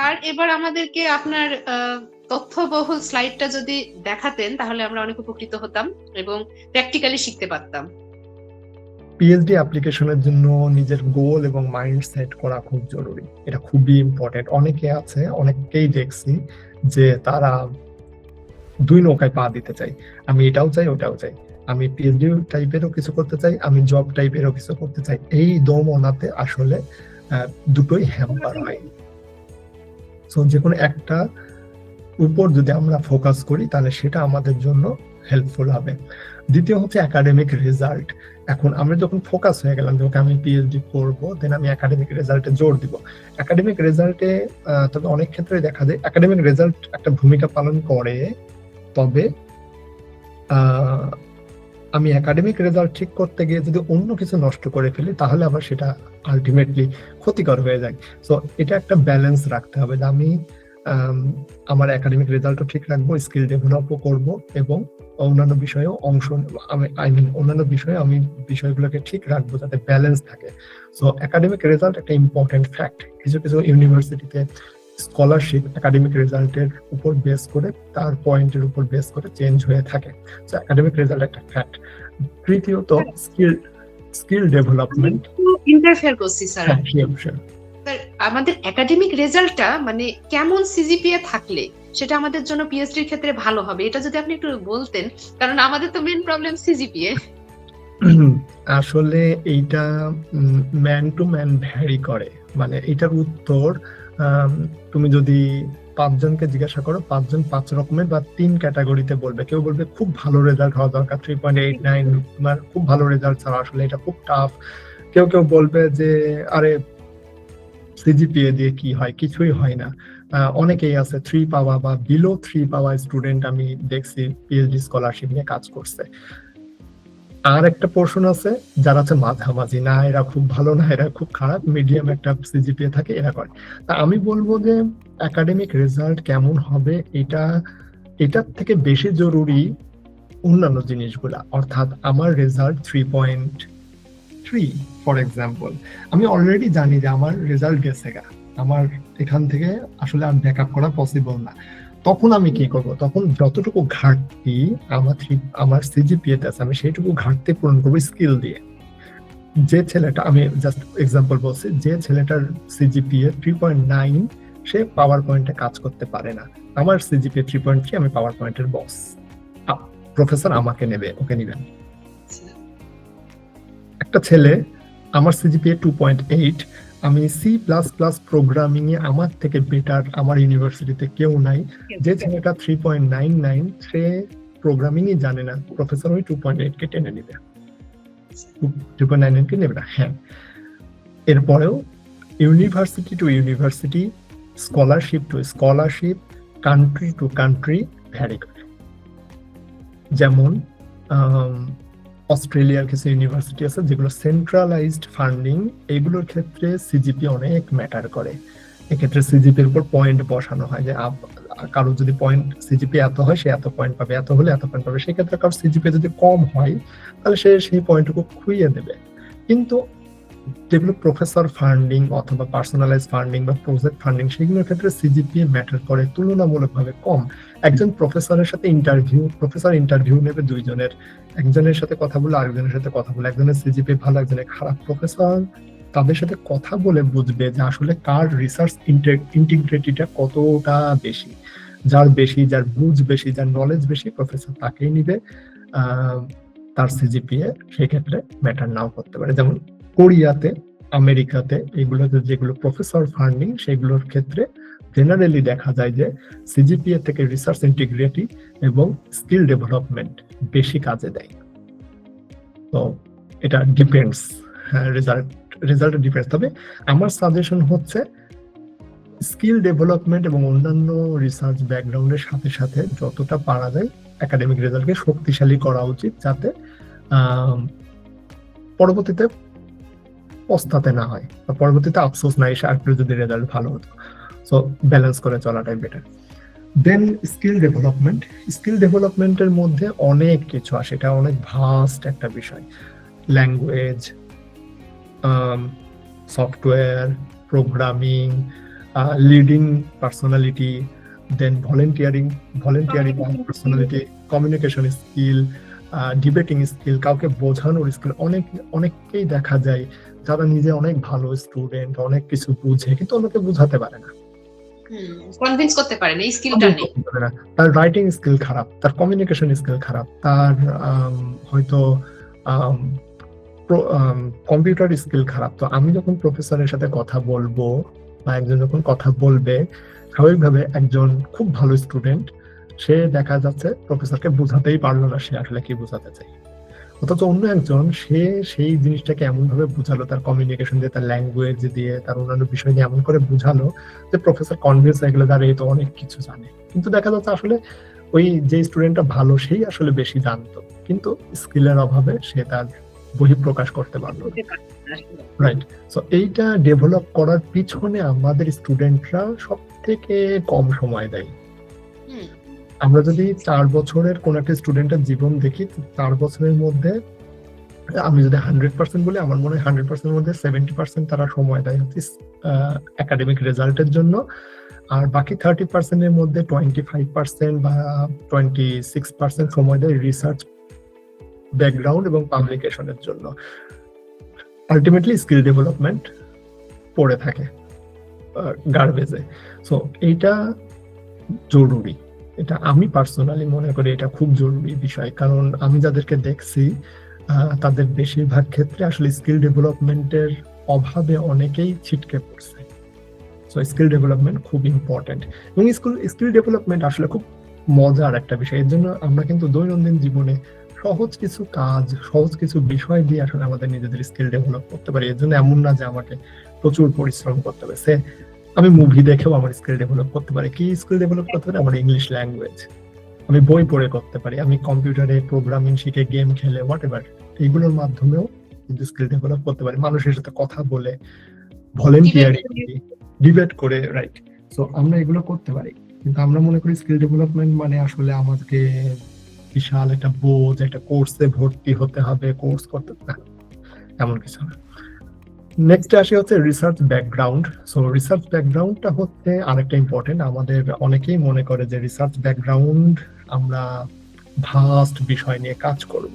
Sir এবার আমাদেরকে আপনার তথ্যবহুল স্লাইডটা যদি দেখাতেন, তাহলে আমরা অনেক উপকৃত হতাম এবং প্র্যাকটিক্যালি শিখতে পারতাম। পিএইচডি অ্যাপ্লিকেশনের জন্য নিজের গোল এবং মাইন্ড সেট করা খুব জরুরি। এটা খুবই ইম্পর্টেন্ট অনেকে আছে, অনেককেই দেখছি যে তারা দুই নৌকায় পা দিতে চাই আমি এটাও চাই, ওটাও চাই। আমি পিএইচডি টাইপেরও কিছু করতে চাই, আমি জব টাইপেরও কিছু করতে চাই। এই দম ওনাতে আসলে দুটোই হ্যাম্পার হয়। সো যে কোনো একটা উপর যদি আমরা ফোকাস করি, তাহলে সেটা আমাদের জন্য হেল্পফুল হবে। দ্বিতীয় হচ্ছে একাডেমিক রেজাল্ট এখন আমরা যখন ফোকাস হয়ে গেলাম যে, ওকে, আমি পিএইচডি করব দেন আমি একাডেমিক রেজাল্টে জোর দিব। একাডেমিক রেজাল্টে তবে অনেক ক্ষেত্রে দেখা যায় একাডেমিক রেজাল্ট একটা ভূমিকা পালন করে, তবে আমি একাডেমিক রেজাল্ট ঠিক করতে গিয়ে যদি অন্য কিছু নষ্ট করে ফেলি, তাহলে আবার সেটা আলটিমেটলি ক্ষতিকর হয়ে যায়। সো এটা একটা ব্যালেন্স রাখতে হবে যে আমি আমার একাডেমিক রেজাল্টও ঠিক রাখব স্কিল ডেভেলপও করব এবং অন্যান্য বিষয়েও অংশ আমি আই মিন অন্যান্য বিষয়ে আমি বিষয়গুলোকে ঠিক রাখব যাতে ব্যালেন্স থাকে। সো একাডেমিক রেজাল্ট একটা ইম্পর্টেন্ট ফ্যাক্ট কিছু কিছু ইউনিভার্সিটিতে স্কলারশিপ একাডেমিক রেজাল্টের উপর বেস করে তার পয়েন্টের উপর বেস করে চেঞ্জ হয়ে থাকে। সো একাডেমিক রেজাল্ট একটা ফ্যাক্ট তৃতীয়ত স্কিল স্কিল ডেভেলপমেন্ট ইন্টারফেয়ার করছি স্যার আমাদের একাডেমিক রেজাল্টটা মানে কেমন সিজিপিএ থাকলে সেটা আমাদের জন্য পিএইচডির ক্ষেত্রে ভালো হবে? এটা যদি আপনি একটু বলতেন কারণ আমাদের তো মেন প্রবলেম সিজিপিএ আসলে এইটা ম্যান টু ম্যান ভ্যারি করে। মানে এটার উত্তর তুমি যদি পাঁচজনকে জিজ্ঞাসা করো, পাঁচজন পাঁচ রকমের বা তিন ক্যাটাগরিতে বলবে। কেউ বলবে খুব ভালো রেজাল্ট হওয়া দরকার থ্রি পয়েন্ট এইট নাইন তোমার খুব ভালো রেজাল্ট ছাড়া আসলে এটা খুব টাফ কেউ কেউ বলবে যে, আরে সিজিপিএ দিয়ে কি হয়? কিছুই হয় না। অনেকেই আছে থ্রি পাওয়া বা বিলো থ্রি পাওয়া স্টুডেন্ট আমি দেখছি পিএইচডি স্কলারশিপ নিয়ে কাজ করছে। আর একটা পোর্শন আছে, যারা আছে মাঝামাঝি। না, এরা খুব ভালো, না, এরা খুব খারাপ। মিডিয়াম একটা সিজিপিএ থাকে, এরা করে। তা আমি বলব যে একাডেমিক রেজাল্ট কেমন হবে, এটা, এটার থেকে বেশি জরুরি অন্যান্য জিনিসগুলা। অর্থাৎ আমার result three point three for example আমি অলরেডি জানি যে আমার রেজাল্ট গেছে গা। আমার এখান থেকে আসলে আর ব্যাকআপ করা পসিবল না। তখন আমি কি করব? তখন যতটুকু ঘাটতি আমার আমার সিজিপিএতে আছে আমি সেইটুকু ঘাটতি পূরণ করব স্কিল দিয়ে। যে ছেলেটা আমি জাস্ট এক্সাম্পল বলছি যে ছেলেটার সিজিপিএ থ্রি পয়েন্ট নাইন সে পাওয়ার পয়েন্টে কাজ করতে পারে না। আমার সিজিপিএ থ্রি পয়েন্ট থ্রি আমি পাওয়ার পয়েন্টের বস প্রফেসর আমাকে নেবে ওকে নিবেন একটা ছেলে আমার সিজিপিএ টু পয়েন্ট এইট আমি সি প্লাস প্লাস প্রোগ্রামিং এ আমার থেকে বেটার আমার ইউনিভার্সিটিতে কেউ নাই। যে ছেলেটা থ্রি পয়েন্ট নাইন নাইন সে প্রোগ্রামিংই জানে না। প্রফেসর ওই টু পয়েন্ট এইট কে টেনে নিবে। টু পয়েন্ট নাইন কে নেবে না হ্যাঁ। এরপরেও university to university scholarship to scholarship country to country vary করে যেমন অস্ট্রেলিয়ার কিছু ইউনিভার্সিটি আছে যেগুলো সেন্ট্রালাইজড ফান্ডিং এগুলোর ক্ষেত্রে সিজিপি অনেক ম্যাটার করে। এক্ষেত্রে সিজিপি এর উপর পয়েন্ট বসানো হয় যে কারও যদি পয়েন্ট সিজিপি এত হয়, সে এত পয়েন্ট পাবে, এত হলে এত পয়েন্ট পাবে। সেক্ষেত্রে কারও সিজিপি যদি কম হয়, তাহলে সে সেই পয়েন্টটুকু খুইয়ে দেবে। কিন্তু যেগুলো প্রফেসর ফান্ডিং অথবা পার্সোনালাইজ ফান্ডিং বা প্রজেক্ট ফান্ডিং সেগুলোর ক্ষেত্রে সিজিপি ম্যাটার করে তুলনামূলকভাবে কম। একজন প্রফেসরের সাথে ইন্টারভিউ প্রফেসর ইন্টারভিউ নেবে দুইজনের। একজনের সাথে কথা বলে আরেকজনের সাথে কথা বলে। একজনের সিজিপি ভালো, একজনের খারাপ। প্রফেসর তাদের সাথে কথা বলে বুঝবে যে আসলে কার রিসার্চ ইন্টিগ্রিটিটা কতটা বেশি। যার বেশি, যার বুঝ বেশি, যার নলেজ বেশি, প্রফেসর তাকেই নিবে। তার সিজিপিএ সেক্ষেত্রে ম্যাটার নাও করতে পারে। যেমন কোরিয়াতে, আমেরিকাতে এগুলোতে যেগুলো প্রফেসর ফান্ডিং সেগুলোর ক্ষেত্রে জেনারেলি দেখা যায় যে সিজিপিএ থেকে রিসার্চ ইন্টিগ্রিটি এবং স্কিল ডেভেলপমেন্ট বেশি কাজে দেয়। তো এটা ডিপেন্ডস রেজাল্ট রেজাল্ট ডিপেন্ডস তবে আমার সাজেশন হচ্ছে স্কিল ডেভেলপমেন্ট এবং অন্যান্য রিসার্চ ব্যাকগ্রাউন্ডের সাথে সাথে যতটা পারা যায় একাডেমিক রেজাল্টকে শক্তিশালী করা উচিত যাতে পরবর্তীতে পস্তাতে না হয় বা পরবর্তীতে আফসোস না এসে আর যদি রেজাল্ট ভালো হতো। সো ব্যালেন্স করে চলাটাই better then skill development skill ডেভেলপমেন্টের মধ্যে অনেক কিছু আসে। এটা অনেক ভাস্ট একটা বিষয়। Language software programming leading personality then volunteering volunteering personality communication skill debating skill কাউকে বোঝানোর স্কিল অনেক অনেককেই দেখা যায় যারা নিজে অনেক ভালো স্টুডেন্ট অনেক কিছু বুঝে কিন্তু অন্যকে বোঝাতে পারে না। কনভিন্স করতে পারেন এই স্কিলটা নেই। পারে না। তার রাইটিং স্কিল খারাপ তার কমিউনিকেশন স্কিল খারাপ তার হয়তো কম্পিউটার স্কিল খারাপ। তো আমি যখন প্রফেসরের সাথে কথা বলব বা একজন যখন কথা বলবে স্বাভাবিকভাবে একজন খুব ভালো স্টুডেন্ট সে দেখা যাচ্ছে প্রফেসরকে বোঝাতেই পারল না সে আসলে কি বোঝাতে চাই অথচ অন্য একজন, সে সেই জিনিসটাকে এমন ভাবে বুঝালো, তার কমিউনিকেশন দিয়ে, তার ল্যাঙ্গুয়েজ দিয়ে, তার অন্যান্য বিষয় নিয়ে এমন করে বুঝালো যে প্রফেসর কনভিন্স হয়ে গেলে তার এই তো অনেক কিছু জানে। কিন্তু দেখা যাচ্ছে আসলে ওই যে স্টুডেন্টটা ভালো, সেই আসলে বেশি জানতো। কিন্তু স্কিলের অভাবে সে তার বহিঃপ্রকাশ করতে পারল রাইট সো এইটা ডেভেলপ করার পিছনে আমাদের স্টুডেন্টরা সব থেকে কম সময় দেয়। আমরা যদি চার বছরের কোন একটা স্টুডেন্টের জীবন দেখি, চার বছরের মধ্যে আমি যদি হান্ড্রেড পার্সেন্ট বলি, আমার মনে হয় হান্ড্রেড পার্সেন্টের মধ্যে সেভেন্টি পার্সেন্ট তারা সময় দেয় হচ্ছে একাডেমিক রেজাল্টের জন্য। আর বাকি থার্টি পার্সেন্টের মধ্যে টোয়েন্টি ফাইভ পার্সেন্ট বা টোয়েন্টি সিক্স পার্সেন্ট সময় দেয় রিসার্চ ব্যাকগ্রাউন্ড এবং পাবলিকেশনের জন্য। আলটিমেটলি স্কিল ডেভেলপমেন্ট পড়ে থাকে গার্বেজে সো এইটা জরুরি। এটা আমি পার্সোনালি মনে করি এটা খুব জরুরি বিষয়। কারণ আমি যাদেরকে দেখছি তাদের বেশিরভাগ ক্ষেত্রে আসলে স্কিল ডেভেলপমেন্টের অভাবে অনেকেই ছিটকে পড়ছে। সো স্কিল ডেভেলপমেন্ট খুব ইম্পর্টেন্ট এবং স্কুল স্কিল ডেভেলপমেন্ট আসলে খুব মজার একটা বিষয়। এর জন্য আমরা কিন্তু দৈনন্দিন জীবনে সহজ কিছু কাজ, সহজ কিছু বিষয় দিয়ে আসলে আমাদের নিজেদের স্কিল ডেভেলপ করতে পারি। এর জন্য এমন না যে আমাকে প্রচুর পরিশ্রম করতে হবে। সে আমি মুভি দেখেও আমার স্কিল ডেভেলপ করতে পারি। কি স্কিল ডেভেলপ করতে পারি? আমার ইংলিশ ল্যাঙ্গুয়েজ আমি বই পড়ে করতে পারি। আমি কম্পিউটারে প্রোগ্রামিং শিখে গেম খেলে হোয়াট এভার এইগুলোর মাধ্যমেও কিন্তু স্কিল ডেভেলপ করতে পারি। মানুষের সাথে কথা বলে ভলেন্টিয়ারিং ডিবেট করে রাইট সো আমরা এগুলো করতে পারি। কিন্তু আমরা মনে করি স্কিল ডেভেলপমেন্ট মানে আসলে আমাকে বিশাল একটা বোঝ একটা কোর্সে ভর্তি হতে হবে কোর্স করতে এমন কিছু না। নেক্সট আসে হচ্ছে রিসার্চ ব্যাকগ্রাউন্ড সো রিসার্চ ব্যাকগ্রাউন্ডটা হচ্ছে আরেকটা ইম্পর্টেন্ট আমাদের অনেকেই মনে করে যে রিসার্চ ব্যাকগ্রাউন্ড আমরা ভাস্ট বিষয় নিয়ে কাজ করব।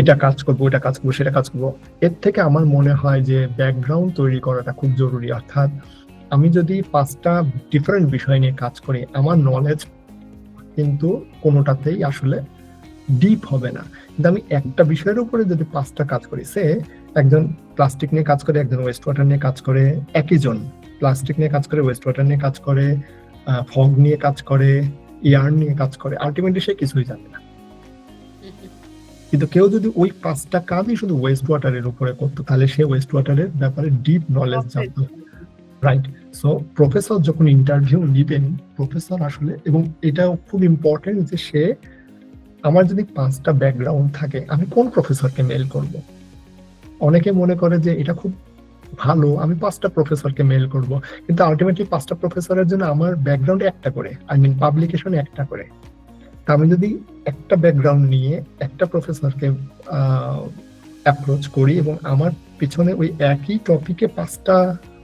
এটা কাজ করব এটা কাজ করব, সেটা কাজ করব। এর থেকে আমার মনে হয় যে ব্যাকগ্রাউন্ড তৈরি করাটা খুব জরুরি। অর্থাৎ আমি যদি পাঁচটা ডিফারেন্ট বিষয় নিয়ে কাজ করি, আমার নলেজ কিন্তু কোনোটাতেই আসলে ডিপ হবে না। কিন্তু আমি একটা বিষয়ের উপরে যদি পাঁচটা কাজ করি সে একজন প্লাস্টিক নিয়ে কাজ করে একজন ওয়েস্ট ওয়াটার নিয়ে কাজ করে একই জন প্লাস্টিক নিয়ে কাজ করে ওয়েস্ট ওয়াটার নিয়ে কাজ করে ফগ নিয়ে কাজ করে এয়ার নিয়ে কাজ করে আলটিমেটলি সে কিছুই জানে না। কিন্তু কেউ যদি ওই পাঁচটা কাজই শুধু ওয়েস্ট ওয়াটারের উপরে করতো তাহলে সে ওয়েস্ট ওয়াটারের ব্যাপারে ডিপ নলেজ জানতো। রাইট সো প্রফেসর যখন ইন্টারভিউ নিবেন প্রফেসর আসলে এবং এটাও খুব ইম্পর্টেন্ট যে সে আমার যদি পাঁচটা ব্যাকগ্রাউন্ড থাকে, আমি কোন প্রফেসরকে মেল করব? অনেকে মনে করে যে এটা খুব ভালো, আমি পাঁচটা প্রফেসরকে মেল করব। কিন্তু আলটিমেটলি পাঁচটা প্রফেসরের জন্য আমার ব্যাকগ্রাউন্ড একটা করে আই মিন পাবলিকেশন একটা করে। তা আমি যদি একটা ব্যাকগ্রাউন্ড নিয়ে একটা প্রফেসরকে অ্যাপ্রোচ করি এবং আমার পিছনে ওই একই টপিকে পাঁচটা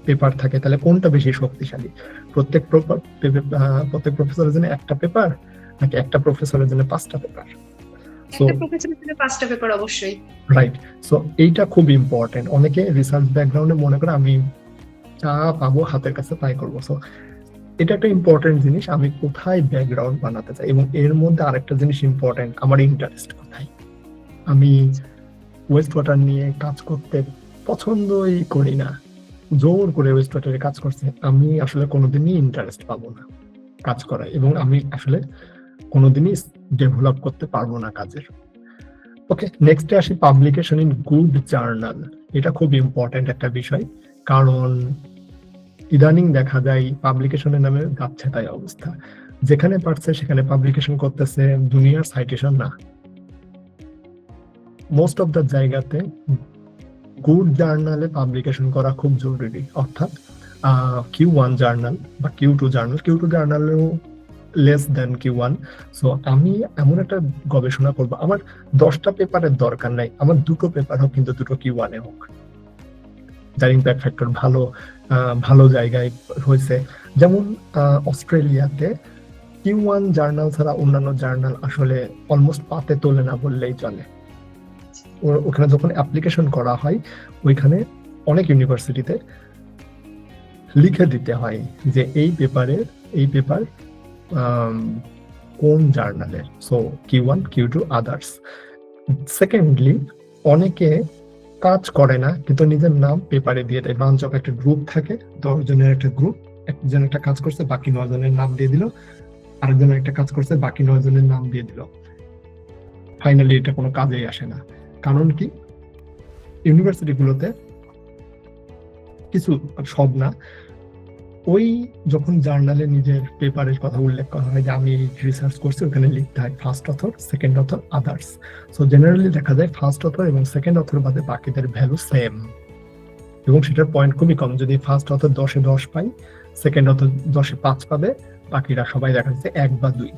পেপার থাকে, তাহলে কোনটা বেশি শক্তিশালী? প্রত্যেক প্রত্যেক প্রফেসরের জন্য একটা পেপার নাকি একটা প্রফেসরের জন্য পাঁচটা পেপার একটা প্রফেসরের জন্য পাঁচটা পেপার অবশ্যই। রাইট সো এইটা খুব ইম্পর্টেন্ট অনেকে রিসার্চ ব্যাকগ্রাউন্ডে মনে করে আমি যা পাবো হাতের কাছে তাই করব। সো এটা একটা ইম্পর্টেন্ট জিনিস আমি কোথায় ব্যাকগ্রাউন্ড বানাতে চাই? এবং এর মধ্যে আরেকটা জিনিস ইম্পর্টেন্ট আমার ইন্টারেস্ট কোথায়? আমি ওয়েস্ট ওয়াটার নিয়ে কাজ করতে পছন্দই করি না। জোর করে ওয়েস্ট ওয়াটারে কাজ করছে। আমি আসলে কোনোদিনই ইন্টারেস্ট পাবো না কাজ করায়। এবং আমি আসলে কোনোদিনই ডেভেলপ করতে পারব না কাজের। ওকে নেক্সটে আসি পাবলিকেশন ইন গুড জার্নাল এটা খুব ইম্পর্টেন্ট একটা বিষয়, কারণ ইদানিং দেখা যায় পাবলিকেশনের নামে যাচ্ছে তাই অবস্থা। যেখানে পারছে সেখানে পাবলিকেশন করতেছে, দুনিয়ার সাইটেশন না। মোস্ট অফ দ্য জায়গাতে গুড জার্নালে পাবলিকেশন করা খুব জরুরি, অর্থাৎ কিউ ওয়ান জার্নাল বা Q two journal Q two জার্নালেও less than Q one so আমি এমন একটা গবেষণা করব। আমার দশটা পেপারের দরকার নাই। আমার দুটো পেপার হোক, কিন্তু দুটো কিউ ওয়ানে হোক। যার ইম্প্যাক্ট ফ্যাক্টর ভালো ভালো জায়গায় হয়েছে। যেমন অস্ট্রেলিয়াতে কিউ ওয়ান জার্নাল ছাড়া অন্যান্য জার্নাল আসলে অলমোস্ট পাতে তোলে না বললেই চলে। ওখানে যখন অ্যাপ্লিকেশন করা হয়, ওইখানে অনেক ইউনিভার্সিটিতে লিখে দিতে হয় যে এই পেপারের এই পেপার কোন জার্নালের so Q one Q two others secondly অনেকে কাজ করে না, কিন্তু নিজের নাম পেপারে দিয়ে দেয়। বাঞ্চক একটা গ্রুপ থাকে, দশ জনের একটা গ্রুপ একজন একটা কাজ করছে, বাকি নয় জনের নাম দিয়ে দিল। আরেকজন একটা কাজ করছে, বাকি নয় জনের নাম দিয়ে দিল। ফাইনালি এটা কোনো কাজেই আসে না। কারণ কি? ইউনিভার্সিটিগুলোতে কিছু সব না। ওই যখন জার্নালে নিজের পেপারের কথা উল্লেখ করা হয় যে আমি রিসার্চ করছি, ওখানে লিখতে হয় first author second author others so generally দেখা যায় ফার্স্ট অথর এবং সেকেন্ড অথর বাদে বাকিদের ভ্যালু সেম এবং সেটার পয়েন্ট খুবই কম। যদি ফার্স্ট অথর দশে দশ পাই সেকেন্ড অথর দশে পাঁচ পাবে, বাকিরা সবাই দেখা যাচ্ছে এক বা দুই।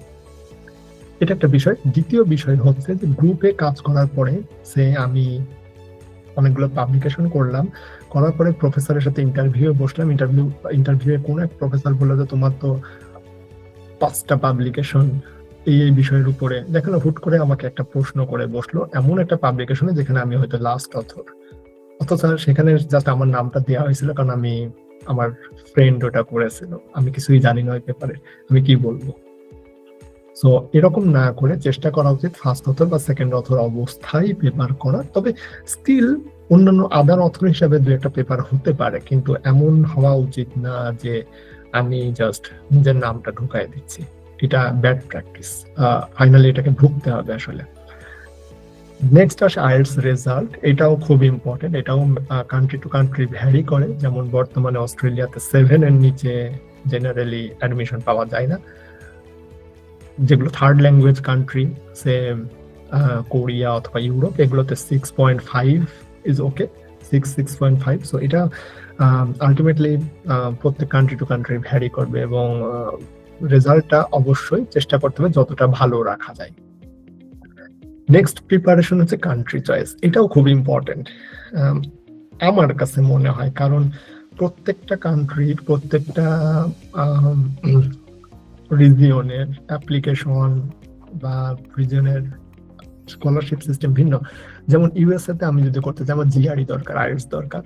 এটা একটা বিষয়। দ্বিতীয় বিষয় হচ্ছে যে গ্রুপে কাজ করার পরে, সে আমি অনেকগুলো পাবলিকেশন করলাম। করার পরে প্রফেসরের সাথে ইন্টারভিউ বসলাম। ইন্টারভিউ ইন্টারভিউ কোন এক প্রফেসর বলল যে, তোমার তো পাঁচটা পাবলিকেশন এই এই বিষয়ের উপরে। দেখেন হুট করে আমাকে একটা প্রশ্ন করে বসল এমন একটা পাবলিকেশনে যেখানে আমি হয়তো লাস্ট অথর অথচ সেখানে জাস্ট আমার নামটা দেওয়া হয়েছিল কারণ আমি, আমার ফ্রেন্ড ওটা করেছিল। আমি কিছুই জানি না ওই পেপারে আমি কি বলব? সো এরকম না করে চেষ্টা করা উচিত ফার্স্ট অথর বা সেকেন্ড অথর অবস্থায় পেপার করা। তবে স্টিল অন্যান্য আদার অথর হিসাবে দু একটা পেপার হতে পারে, কিন্তু এমন হওয়া উচিত না যে আমি জাস্ট নিজের নামটা ঢুকাই দিচ্ছি। এটা ব্যাড প্র্যাকটিস ফাইনালি এটাকে ঢুকতে হবে আসলে। নেক্সট আসে আইএলস রেজাল্ট এটাও খুব ইম্পর্টেন্ট এটাও কান্ট্রি টু কান্ট্রি ভ্যারি করে। যেমন বর্তমানে অস্ট্রেলিয়াতে সেভেন এর নিচে জেনারেলি অ্যাডমিশন পাওয়া যায় না। যেগুলো third language country say Korea অথবা ইউরোপ এগুলোতে six point five is okay six six point five so এটা আলটিমেটলি প্রত্যেক কান্ট্রি টু কান্ট্রি ভ্যারি করবে এবং রেজাল্টটা অবশ্যই চেষ্টা করতে হবে যতটা ভালো রাখা যায়। নেক্সট প্রিপারেশন হচ্ছে কান্ট্রি চয়েস এটাও খুব ইম্পর্টেন্ট আমার কাছে মনে হয়, কারণ প্রত্যেকটা কান্ট্রির প্রত্যেকটা রিজিয়নের অ্যাপ্লিকেশন বা রিজিয়নের স্কলারশিপ সিস্টেম ভিন্ন। যেমন ইউএসএ তে আমি যদি করতে চাই, আমার জিআরই দরকার আইএস দরকার।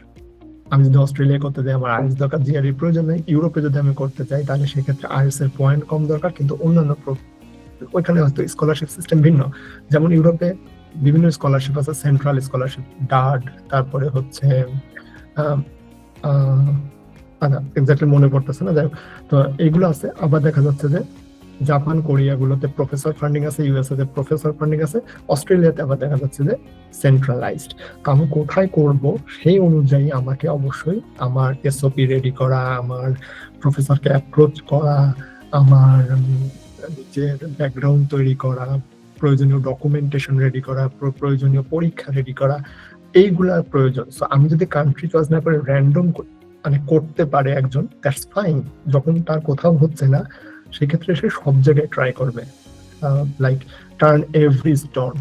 আমি যদি অস্ট্রেলিয়া করতে চাই, আমার আইএস দরকার। জিআরই প্রয়োজন নেই। ইউরোপে যদি আমি করতে চাই, তাহলে সেক্ষেত্রে আইএলস এর পয়েন্ট কম দরকার, কিন্তু অন্যান্য ওইখানে হয়তো স্কলারশিপ সিস্টেম ভিন্ন। যেমন ইউরোপে বিভিন্ন স্কলারশিপ আছে সেন্ট্রাল স্কলারশিপ ডাড তারপরে হচ্ছে এক্স্যাক্টলি মনে পড়তেছে না। যাই। তো এইগুলো আছে। আবার দেখা যাচ্ছে যে জাপান কোরিয়া গুলোতে প্রফেসর ফান্ডিং আছে ইউএসএ তে প্রফেসর ফান্ডিং আছে, অস্ট্রেলিয়াতে আবার দেখা যাচ্ছে যে সেন্ট্রালাইজড তো আমি কোথায় করব সেই অনুযায়ী আমাকে অবশ্যই আমার এসওপি রেডি করা, আমার প্রফেসরকে অ্যাপ্রোচ করা, আমার নিজের ব্যাকগ্রাউন্ড তৈরি করা, প্রয়োজনীয় ডকুমেন্টেশন রেডি করা প্রয়োজনীয় পরীক্ষা রেডি করা এইগুলা প্রয়োজন। সো আমি যদি কান্ট্রি চয়েস না করে র্যান্ডম মানে করতে পারে একজন দ্যাটস ফাইন যখন তার কোথাও হচ্ছে না, সেক্ষেত্রে সে সব জায়গায় ট্রাই করবে। লাইক টার্ন এভরি স্টোন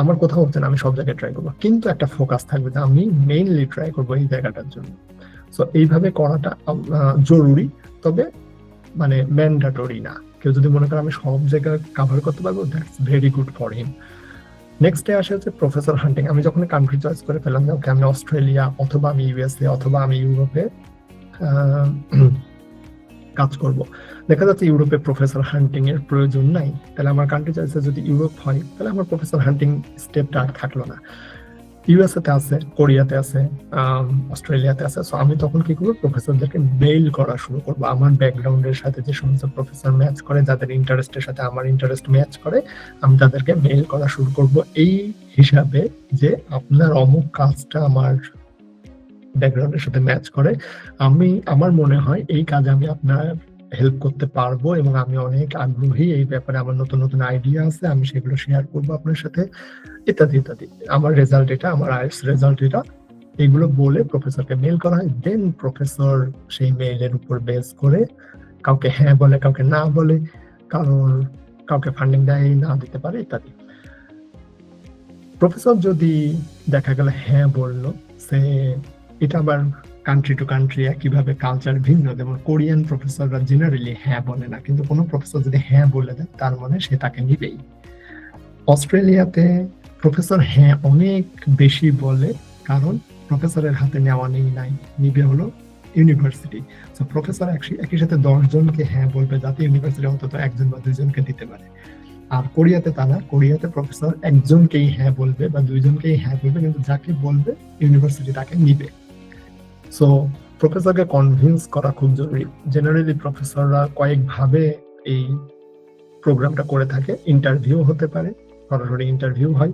আমার কোথাও হচ্ছে না, আমি সব জায়গায় ট্রাই করব। কিন্তু একটা ফোকাস থাকবে যে আমি মেইনলি ট্রাই করব এই জায়গাটার জন্য। সো এইভাবে করাটা জরুরি, তবে মানে ম্যান্ডাটরি না। কেউ যদি মনে করে আমি সব জায়গায় কাভার করতে পারব that's very good for him next day আসে হচ্ছে প্রফেসর হান্টিং আমি যখন কান্ট্রি চয়েস করে ফেলাম যে ওকে আমি অস্ট্রেলিয়া অথবা আমি ইউএসএ অথবা আমি ইউরোপে কাজ করব। দেখা যাচ্ছে ইউরোপে প্রফেসর হান্টিং এর প্রয়োজন নাই। তাহলে আমার কান্ট্রি চয়েসে যদি ইউরোপ হয়, তাহলে আমার প্রফেসর হান্টিং স্টেপটা আর থাকল না। ইউএসএ তে আছে, কোরিয়াতে আছে অস্ট্রেলিয়াতে আছে। সো আমি তখন কি করব? প্রফেসরদেরকে মেইল করা শুরু করব। আমার ব্যাকগ্রাউন্ডের সাথে যে সমস্ত প্রফেসর ম্যাচ করে, যাদের ইন্টারেস্টের সাথে আমার ইন্টারেস্ট ম্যাচ করে, আমি তাদেরকে মেইল করা শুরু করব। এই হিসাবে যে আপনার অমুক কাজটা আমার ব্যাকগ্রাউন্ডের সাথে ম্যাচ করে, আমি, আমার মনে হয় এই কাজে আমি আপনার হেল্প করতে পারব এবং আমি অনেক আগ্রহী এই ব্যাপারে আমার নতুন নতুন আইডিয়া আছে, আমি সেগুলো শেয়ার করব আপনার সাথে, ইত্যাদি ইত্যাদি। আমার রেজাল্ট এটা, আমার আইএস রেজাল্ট এটা, এগুলো বলে প্রফেসরকে মেল করা হয় দেন প্রফেসর সেই মেইলের উপর বেস করে কাউকে হ্যাঁ বলে, কাউকে না বলে, কারোর, কাউকে ফান্ডিং দেয়, না দিতে পারে, ইত্যাদি। প্রফেসর যদি দেখা গেল হ্যাঁ বলল, সে, এটা আবার কান্ট্রি টু কান্ট্রি একইভাবে কালচার ভিন্ন। যেমন কোরিয়ান প্রফেসররা জেনারেলি হ্যাঁ বলে না, কিন্তু কোনো প্রফেসর যদি হ্যাঁ বলে দেয়, তার মানে সে তাকে নিবেই। অস্ট্রেলিয়াতে প্রফেসর হ্যাঁ অনেক বেশি বলে, কারণ প্রফেসরের হাতে নেওয়া নেই, নাই। নিবে হলো ইউনিভার্সিটি তো প্রফেসর একই সাথে দশজনকে হ্যাঁ বলবে যাতে ইউনিভার্সিটি অন্তত একজন বা দুইজনকে দিতে পারে। আর কোরিয়াতে তা না কোরিয়াতে প্রফেসর একজনকেই হ্যাঁ বলবে বা দুইজনকেই হ্যাঁ বলবে, কিন্তু যাকে বলবে ইউনিভার্সিটি তাকে নিবে। সো প্রফেসরকে কনভিন্স করা খুব জরুরি। জেনারেলি প্রফেসররা কয়েকভাবে এই প্রোগ্রামটা করে থাকে। ইন্টারভিউ হতে পারে, সরাসরি ইন্টারভিউ হয়,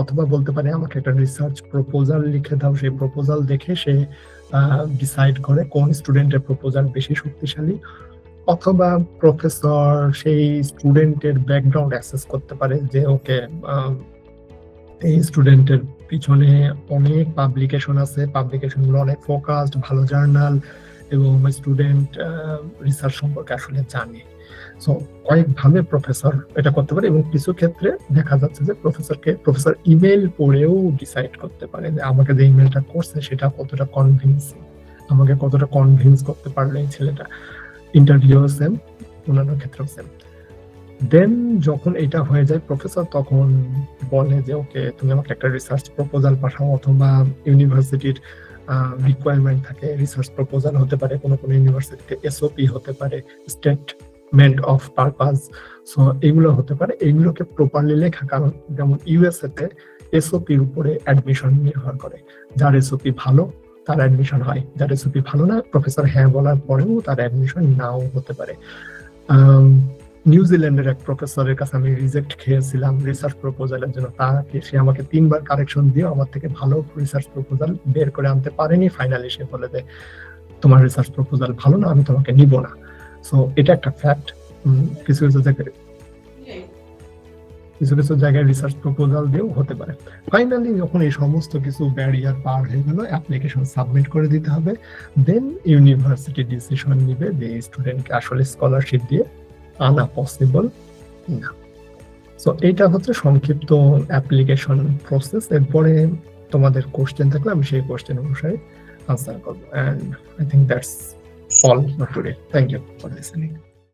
অথবা বলতে পারে, আমাকে একটা রিসার্চ প্রপোজাল লিখে দাও। সেই প্রপোজাল দেখে সে ডিসাইড করে কোন স্টুডেন্টের প্রপোজাল বেশি শক্তিশালী। অথবা প্রফেসর সেই স্টুডেন্টের ব্যাকগ্রাউন্ড অ্যাসেস করতে পারে যে, ওকে এই স্টুডেন্টের পিছনে অনেক পাবলিকেশন আছে। পাবলিকেশনগুলো অনেক ফোকাসড ভালো জার্নাল এবং স্টুডেন্ট রিসার্চ সম্পর্কে আসলে জানে। সো কয়েকভাবে প্রফেসর এটা করতে পারে এবং কিছু ক্ষেত্রে দেখা যাচ্ছে যে প্রফেসরকে প্রফেসর ইমেল পড়েও ডিসাইড করতে পারে যে আমাকে যে ইমেলটা করছে সেটা কতটা কনভিন্সিং আমাকে কতটা কনভিন্স করতে পারল এই ছেলেটা। ইন্টারভিউ সেম অন্যান্য ক্ষেত্রেও সেম দেন যখন এটা হয়ে যায় প্রফেসর তখন বলে যে ওকে তুমি আমাকে একটা রিসার্চ প্রপোজাল পাঠাও অথবা ইউনিভার্সিটির রিকোয়ারমেন্ট থাকে। রিসার্চ প্রপোজাল হতে পারে, কোনো কোনো ইউনিভার্সিটিতে এসওপি হতে পারে স্টেটমেন্ট অফ পারপাস সো এগুলো হতে পারে। এগুলোকে প্রপারলি লেখা, কারণ যেমন ইউএসএ তে এসওপির উপরে অ্যাডমিশন নির্ভর করে। যার এসওপি ভালো, তার অ্যাডমিশন হয়। যার এসওপি ভালো না প্রফেসর হ্যাঁ বলার পরেও তার অ্যাডমিশন নাও হতে পারে। নিউজিল্যান্ডের এক প্রফেসরের কাছে আমি রিজেক্ট খেয়েছিলাম রিসার্চ প্রপোজালের জন্য। তাকে সে আমাকে তিনবার কারেকশন দিয়ে আমার থেকে ভালো রিসার্চ প্রপোজাল বের করে আনতে পারেনি। ফাইনালি সে বলে যে, তোমার রিসার্চ প্রপোজাল ভালো না, আমি তোমাকে নিব না। সো এটা একটা ফ্যাক্ট কিছু কিছু জায়গায় কিছু কিছু জায়গায় রিসার্চ প্রপোজাল দিয়েও হতে পারে। ফাইনালি যখন এই সমস্ত কিছু ব্যারিয়ার পার হয়ে গেল অ্যাপ্লিকেশন সাবমিট করে দিতে হবে। দেন ইউনিভার্সিটি ডিসিশন নিবে যে স্টুডেন্টকে আসলে স্কলারশিপ দিয়ে আনা পসিবল না। সো এটা হচ্ছে সংক্ষিপ্ত অ্যাপ্লিকেশন প্রসেস এরপরে তোমাদের কোশ্চেন থাকলে আমি সেই কোশ্চেন অনুসারে আনসার করব। And I think that's all for today thank you for listening